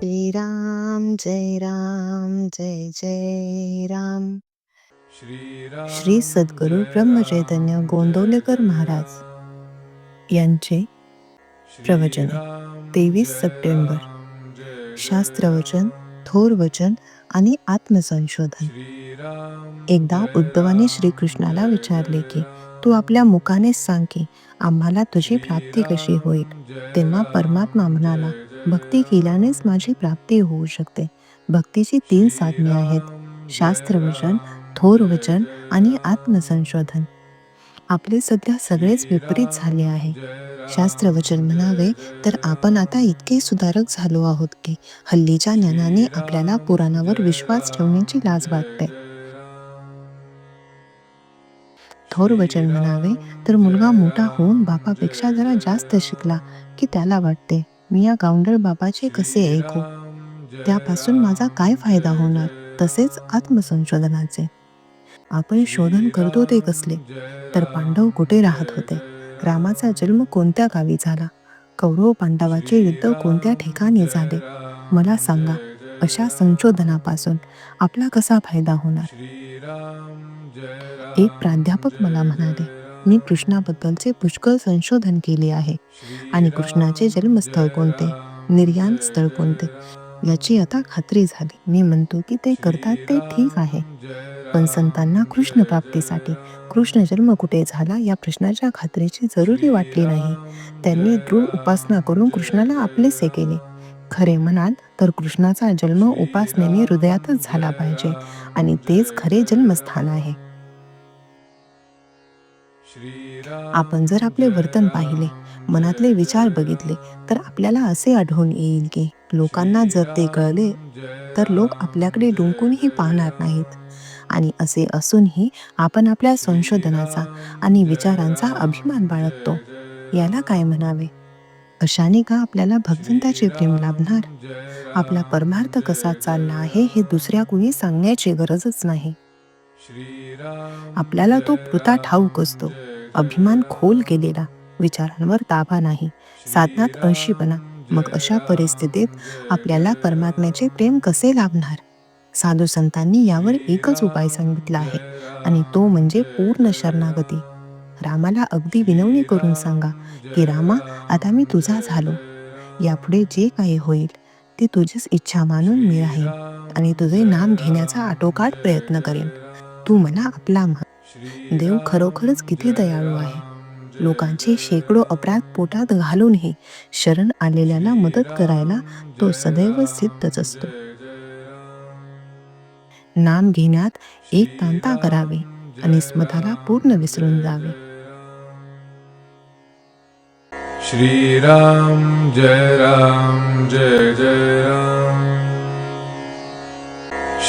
श्रीराम जय राम जय जय राम. श्री सद्गुरू ब्रह्मचैतन्य गोंदवलेकर महाराज यांचे प्रवचन तेवीस सप्टेंबर. शास्त्रवचन थोर वचन आणि आत्मसंशोधन. एकदा उद्धवाने श्रीकृष्णाला विचारले की तू आपल्या मुखाने सांग की आम्हाला तुझी प्राप्ती कशी होईल? तेव्हा परमात्मा म्हणाला भक्ती केल्यानेच माझी प्राप्ती होऊ शकते. भक्तीची तीन साधने आहेत. शास्त्रवचन थोर वचन आणि आत्मसंशोधन. आपले सध्या सगळेच विपरीत झाले आहे. शास्त्रवचन म्हणावे तर आपण आता इतके सुधारक झालो आहोत की हल्लीच्या ज्ञानाने आपल्याला पुराणावर विश्वास ठेवण्याची लाज वाटते. थोर वचन म्हणावे तर मुलगा मोठा होऊन बापापेक्षा जरा जास्त शिकला की त्याला वाटते. मी या गावंडळ बाबाचे कसे ऐकू? त्यापासून माझा काय फायदा होणार? तसेच आत्मसंशोधनाचे. आपण शोधन करतो ते कसले? तर पांडव कुठे राहत होते? रामाचा जन्म कोणत्या गावी झाला? कौरव पांडवाचे युद्ध कोणत्या ठिकाणी झाले? मला सांगा अशा संशोधनापासून आपला कसा फायदा होणार? एक प्राध्यापक मला म्हणाले मी कृष्णाबद्दलचे पुष्कळ संशोधन केले आहे. आणि कृष्णाचे जन्मस्थळ कोणते? निर्याण स्थळ कोणते? याची आता खात्री झाली. मी म्हणतो की ते करतात ते ठीक आहे. पण संतांना कृष्ण प्राप्तीसाठी कृष्ण जन्म कुठे झाला या प्रश्नाच्या खात्रीची जरुरी वाटली नाही. त्यांनी दृढ उपासना करून कृष्णाला आपलेसे केले. खरे म्हणाल तर कृष्णाचा जन्म उपासनेने हृदयातच झाला पाहिजे. आणि तेच खरे जन्मस्थान आहे. आपण जर आपले वर्तन पाहिले मनातले विचार बघितले तर आपल्याला असे आढळून येईल की लोकांना जर ते कळले तर लोक आपल्याकडे डुंकूनही पाहणार नाहीत. आणि असे असूनही आपण आपल्या संशोधनाचा आणि विचारांचा अभिमान बाळगतो. याला काय म्हणावे? अशाने का आपल्याला भगवंताचे प्रेम लाभणार? आपला परमार्थ कसा चालला आहे हे दुसऱ्या कुणी सांगण्याची गरजच नाही. आपल्याला तो पुरता ठाऊक असतो. अभिमान खोल केलेला. विचारांवर ताबा नाही. साधनात अंशीपणा मग अशा परिस्थितीत आपल्याला परमात्म्याचे प्रेम कसे लाभणार? साधू संतांनी यावर एकच उपाय सांगितला आहे आणि तो म्हणजे पूर्ण शरणागती. रामाला अगदी विनवणी करून सांगा की रामा आता मी तुझा झालो. यापुढे जे काही होईल ते तुझीच इच्छा मानून मी राहीन आणि तुझे नाम घेण्याचा आटोकाट प्रयत्न करेन. तू मला आपला म्हण. देव खरोखरच किती दयाळू आहे. लोकांचे शेकडो अपराध पोटात घालूनही शरण आलेल्याला मदत करायला तो सदैव सिद्धच असतो. नाम घेण्यात एक तांता करावे आणि स्मताला पूर्ण विसरून जावे. श्रीराम जय राम जय जय राम.